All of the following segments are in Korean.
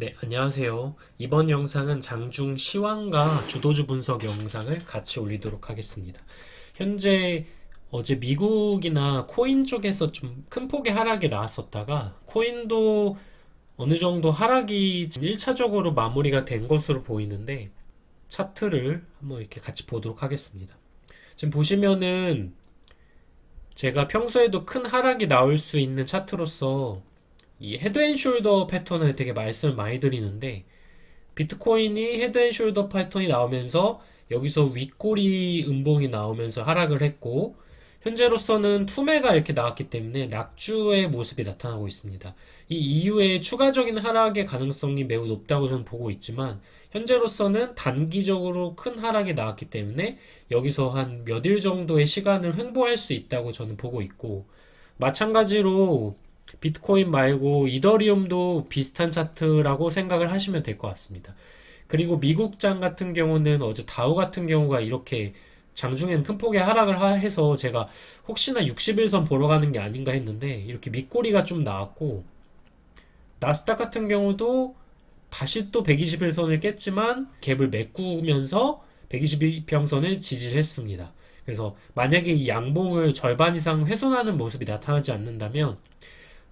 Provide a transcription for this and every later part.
네, 안녕하세요. 이번 영상은 장중 시황과 주도주 분석 영상을 같이 올리도록 하겠습니다. 현재 어제 미국이나 코인 쪽에서 좀 큰 폭의 하락이 나왔었다가 코인도 어느 정도 하락이 1차적으로 마무리가 된 것으로 보이는데 차트를 한번 이렇게 같이 보도록 하겠습니다. 지금 보시면은 제가 평소에도 큰 하락이 나올 수 있는 차트로서 이 헤드앤숄더 패턴을 되게 말씀을 많이 드리는데 비트코인이 헤드앤숄더 패턴이 나오면서 여기서 윗꼬리 음봉이 나오면서 하락을 했고 현재로서는 투매가 이렇게 나왔기 때문에 낙주의 모습이 나타나고 있습니다. 이 이후에 추가적인 하락의 가능성이 매우 높다고 저는 보고 있지만 현재로서는 단기적으로 큰 하락이 나왔기 때문에 여기서 한 몇 일 정도의 시간을 횡보할 수 있다고 저는 보고 있고 마찬가지로 비트코인 말고 이더리움도 비슷한 차트라고 생각을 하시면 될 것 같습니다. 그리고 미국장 같은 경우는 어제 다우 같은 경우가 이렇게 장중엔 큰 폭의 하락을 하- 해서 제가 혹시나 60일선 보러 가는 게 아닌가 했는데 이렇게 밑꼬리가 좀 나왔고 나스닥 같은 경우도 다시 또 120일선을 깼지만 갭을 메꾸면서 121평선을 지지했습니다. 그래서 만약에 이 양봉을 절반 이상 훼손하는 모습이 나타나지 않는다면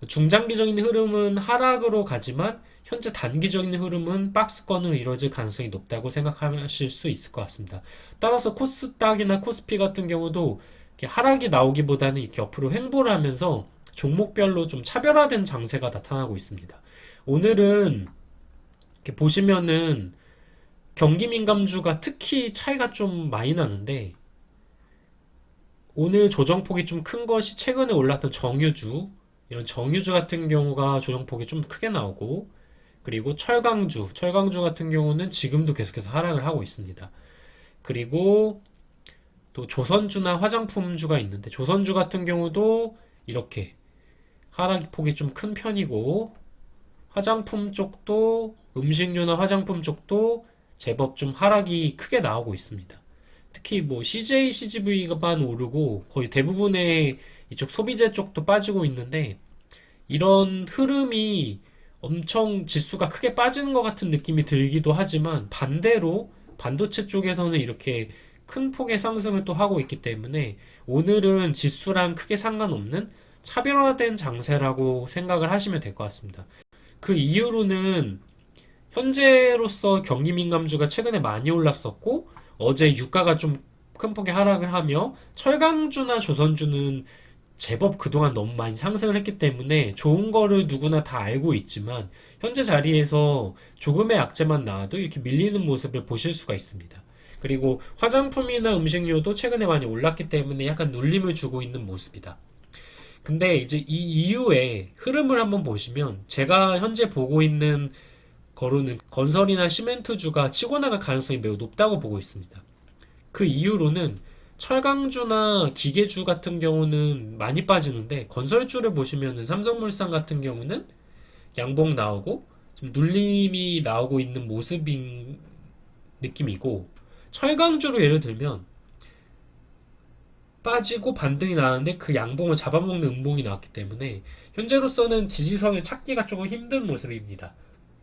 중장기적인 흐름은 하락으로 가지만 현재 단기적인 흐름은 박스권으로 이루어질 가능성이 높다고 생각하실 수 있을 것 같습니다. 따라서 코스닥이나 코스피 같은 경우도 하락이 나오기보다는 이렇게 옆으로 횡보를 하면서 종목별로 좀 차별화된 장세가 나타나고 있습니다. 오늘은 보시면은 경기 민감주가 특히 차이가 좀 많이 나는데 오늘 조정폭이 좀 큰 것이 최근에 올랐던 정유주 이런 정유주 같은 경우가 조정폭이 좀 크게 나오고 그리고 철강주, 철강주 같은 경우는 지금도 계속해서 하락을 하고 있습니다. 그리고 또 조선주나 화장품주가 있는데 조선주 같은 경우도 이렇게 하락 폭이 좀 큰 편이고 화장품 쪽도 음식료나 화장품 쪽도 제법 좀 하락이 크게 나오고 있습니다. 특히 뭐 CJ, CGV가만 오르고 거의 대부분의 이쪽 소비재 쪽도 빠지고 있는데 이런 흐름이 엄청 지수가 크게 빠지는 것 같은 느낌이 들기도 하지만 반대로 반도체 쪽에서는 이렇게 큰 폭의 상승을 또 하고 있기 때문에 오늘은 지수랑 크게 상관없는 차별화된 장세라고 생각을 하시면 될 것 같습니다. 그 이유로는 현재로서 경기 민감주가 최근에 많이 올랐었고 어제 유가가 좀 큰 폭의 하락을 하며 철강주나 조선주는 제법 그동안 너무 많이 상승을 했기 때문에 좋은 거를 누구나 다 알고 있지만 현재 자리에서 조금의 악재만 나와도 이렇게 밀리는 모습을 보실 수가 있습니다. 그리고 화장품이나 음식료도 최근에 많이 올랐기 때문에 약간 눌림을 주고 있는 모습이다. 근데 이제 이 이후에 흐름을 한번 보시면 제가 현재 보고 있는 거로는 건설이나 시멘트주가 치고 나갈 가능성이 매우 높다고 보고 있습니다. 그 이유로는 철강주나 기계주 같은 경우는 많이 빠지는데 건설주를 보시면은 삼성물산 같은 경우는 양봉 나오고 좀 눌림이 나오고 있는 모습인 느낌이고 철강주로 예를 들면 빠지고 반등이 나왔는데 그 양봉을 잡아먹는 음봉이 나왔기 때문에 현재로서는 지지선을 찾기가 조금 힘든 모습입니다.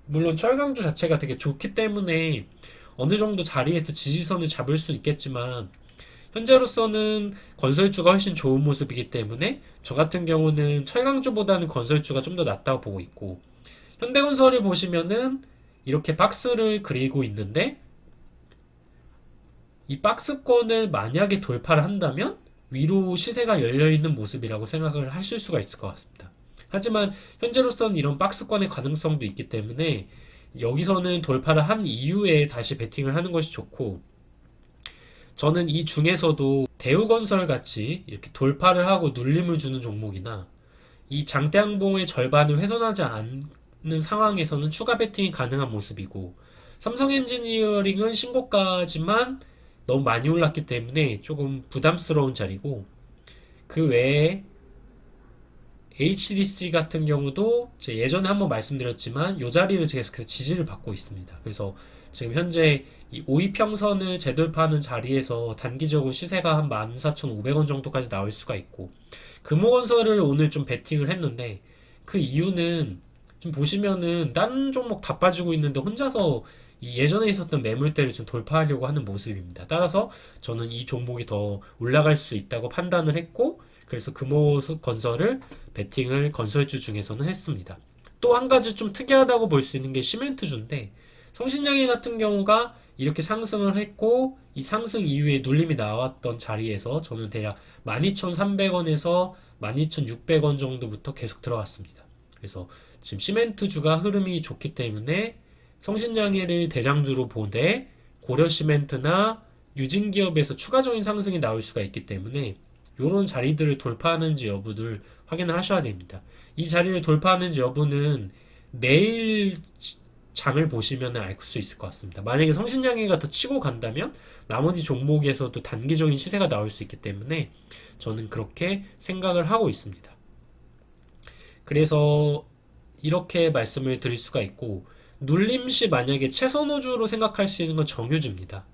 물론 철강주 자체가 되게 좋기 때문에 어느 정도 자리에서 지지선을 잡을 수 있겠지만 현재로서는 건설주가 훨씬 좋은 모습이기 때문에 저 같은 경우는 철강주보다는 건설주가 좀 더 낫다고 보고 있고 현대건설을 보시면은 이렇게 박스를 그리고 있는데 이 박스권을 만약에 돌파를 한다면 위로 시세가 열려 있는 모습이라고 생각을 하실 수가 있을 것 같습니다. 하지만 현재로서는 이런 박스권의 가능성도 있기 때문에 여기서는 돌파를 한 이후에 다시 베팅을 하는 것이 좋고 저는 이 중에서도 대우건설 같이 이렇게 돌파를 하고 눌림을 주는 종목이나 이 장대양봉의 절반을 훼손하지 않는 상황에서는 추가 베팅이 가능한 모습이고 삼성 엔지니어링은 신고가지만 너무 많이 올랐기 때문에 조금 부담스러운 자리고 그 외에 HDC 같은 경우도 제 예전에 한번 말씀드렸지만 이 자리를 계속해서 지지를 받고 있습니다. 그래서 지금 현재 이 5위평선을 재돌파하는 자리에서 단기적으로 시세가 한 14,500원 정도까지 나올 수가 있고 금호건설을 오늘 좀 베팅을 했는데 그 이유는 지금 보시면은 다른 종목 다 빠지고 있는데 혼자서 이 예전에 있었던 매물대를 좀 돌파하려고 하는 모습입니다. 따라서 저는 이 종목이 더 올라갈 수 있다고 판단을 했고, 그래서 금호석 건설을 베팅을 건설주 중에서는 했습니다. 또 한 가지 좀 특이하다고 볼 수 있는 게 시멘트주인데, 성신양해 같은 경우가 이렇게 상승을 했고, 이 상승 이후에 눌림이 나왔던 자리에서 저는 대략 12,300원에서 12,600원 정도부터 계속 들어갔습니다. 그래서 지금 시멘트주가 흐름이 좋기 때문에 성신양해를 대장주로 보되 고려시멘트나 유진기업에서 추가적인 상승이 나올 수가 있기 때문에 이런 자리들을 돌파하는지 여부를 확인을 하셔야 됩니다. 이 자리를 돌파하는지 여부는 내일 장을 보시면 알 수 있을 것 같습니다. 만약에 성신양해가 더 치고 간다면 나머지 종목에서도 단기적인 시세가 나올 수 있기 때문에 저는 그렇게 생각을 하고 있습니다. 그래서 이렇게 말씀을 드릴 수가 있고 눌림시 만약에 최선호주로 생각할 수 있는 건 정유주입니다.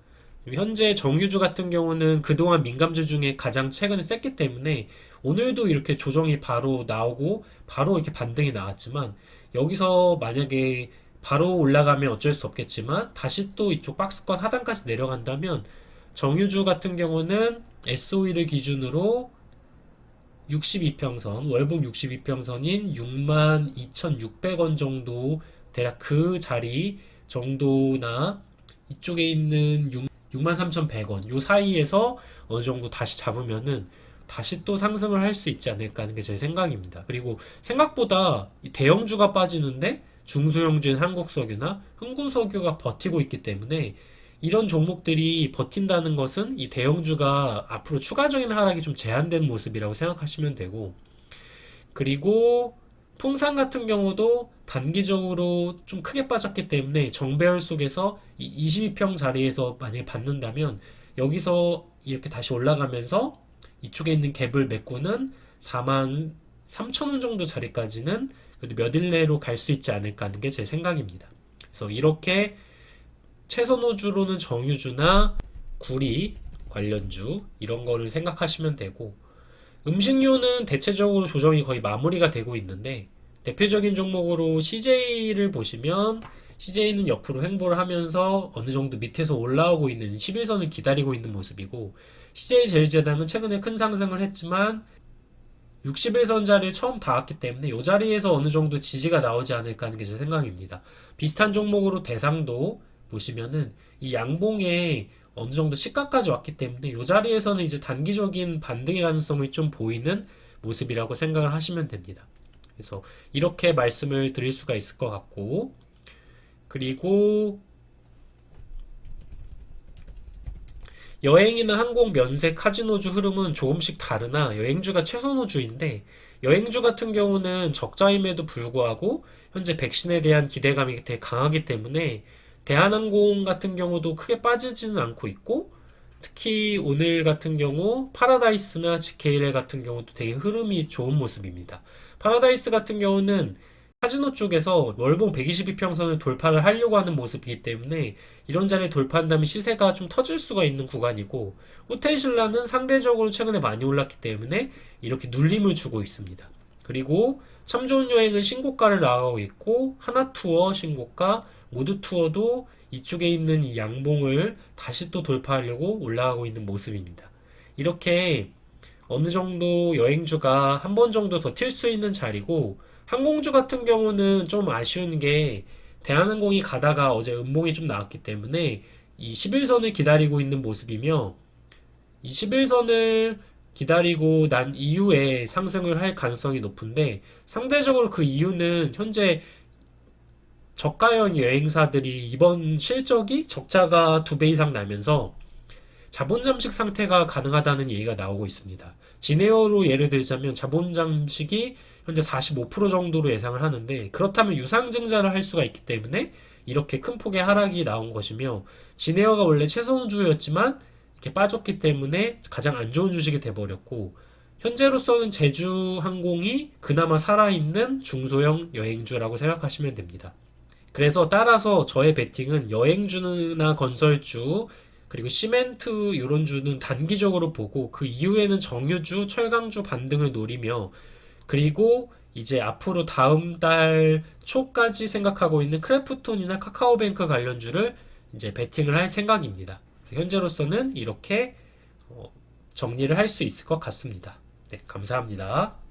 현재 정유주 같은 경우는 그동안 민감주 중에 가장 최근에 셌기 때문에 오늘도 이렇게 조정이 바로 나오고 바로 이렇게 반등이 나왔지만 여기서 만약에 바로 올라가면 어쩔 수 없겠지만 다시 또 이쪽 박스권 하단까지 내려간다면 정유주 같은 경우는 SOE를 기준으로 62평선, 월봉 62평선인 62,600원 정도 대략 그 자리 정도나 이쪽에 있는 63,100원 요 사이에서 어느 정도 다시 잡으면은 다시 또 상승을 할 수 있지 않을까 하는 게 제 생각입니다. 그리고 생각보다 이 대형주가 빠지는데 중소형주인 한국석유나 흥구석유가 버티고 있기 때문에 이런 종목들이 버틴다는 것은 이 대형주가 앞으로 추가적인 하락이 좀 제한된 모습이라고 생각하시면 되고 그리고 풍산 같은 경우도 단기적으로 좀 크게 빠졌기 때문에 정배열 속에서 이 22평 자리에서 만약에 받는다면 여기서 이렇게 다시 올라가면서 이쪽에 있는 갭을 메꾸는 4만 3천 원 정도 자리까지는 그래도 몇일 내로 갈 수 있지 않을까 하는 게 제 생각입니다. 그래서 이렇게 최선호주로는 정유주나 구리 관련주 이런 거를 생각하시면 되고 음식료는 대체적으로 조정이 거의 마무리가 되고 있는데 대표적인 종목으로 CJ를 보시면 CJ는 옆으로 횡보를 하면서 어느 정도 밑에서 올라오고 있는 11선을 기다리고 있는 모습이고 CJ제일제당은 최근에 큰 상승을 했지만 61선 자리를 처음 닿았기 때문에 이 자리에서 어느 정도 지지가 나오지 않을까 하는 게 제 생각입니다. 비슷한 종목으로 대상도 보시면은 이 양봉에 어느 정도 시가까지 왔기 때문에 이 자리에서는 이제 단기적인 반등의 가능성이 좀 보이는 모습이라고 생각을 하시면 됩니다. 그래서 이렇게 말씀을 드릴 수가 있을 것 같고 그리고 여행이나 항공, 면세, 카지노주 흐름은 조금씩 다르나 여행주가 최선호주인데 여행주 같은 경우는 적자임에도 불구하고 현재 백신에 대한 기대감이 되게 강하기 때문에 대한항공 같은 경우도 크게 빠지지는 않고 있고 특히 오늘 같은 경우 파라다이스나 GKL 같은 경우도 되게 흐름이 좋은 모습입니다. 파라다이스 같은 경우는 카지노 쪽에서 월봉 122평선을 돌파를 하려고 하는 모습이기 때문에 이런 자리를 돌파한다면 시세가 좀 터질 수가 있는 구간이고 호텔신라는 상대적으로 최근에 많이 올랐기 때문에 이렇게 눌림을 주고 있습니다. 그리고 참 좋은 여행은 신고가를 나가고 있고 하나투어 신고가 모두 투어도 이쪽에 있는 이 양봉을 다시 또 돌파하려고 올라가고 있는 모습입니다. 이렇게 어느 정도 여행주가 한 번 정도 더 튈 수 있는 자리고 항공주 같은 경우는 좀 아쉬운 게 대한항공이 가다가 어제 음봉이 좀 나왔기 때문에 이 11선을 기다리고 있는 모습이며 이 11선을 기다리고 난 이후에 상승을 할 가능성이 높은데 상대적으로 그 이유는 현재 저가형 여행사들이 이번 실적이 적자가 두 배 이상 나면서 자본 잠식 상태가 가능하다는 얘기가 나오고 있습니다. 진에어로 예를 들자면 자본 잠식이 현재 45% 정도로 예상을 하는데 그렇다면 유상증자를 할 수가 있기 때문에 이렇게 큰 폭의 하락이 나온 것이며 진에어가 원래 최선주였지만 이렇게 빠졌기 때문에 가장 안 좋은 주식이 돼버렸고 현재로서는 제주항공이 그나마 살아있는 중소형 여행주라고 생각하시면 됩니다. 그래서 따라서 저의 베팅은 여행주나 건설주 그리고 시멘트 이런 주는 단기적으로 보고 그 이후에는 정유주, 철강주 반등을 노리며 그리고 이제 앞으로 다음 달 초까지 생각하고 있는 크래프톤이나 카카오뱅크 관련주를 이제 베팅을 할 생각입니다. 현재로서는 이렇게 어, 정리를 할 수 있을 것 같습니다. 네, 감사합니다.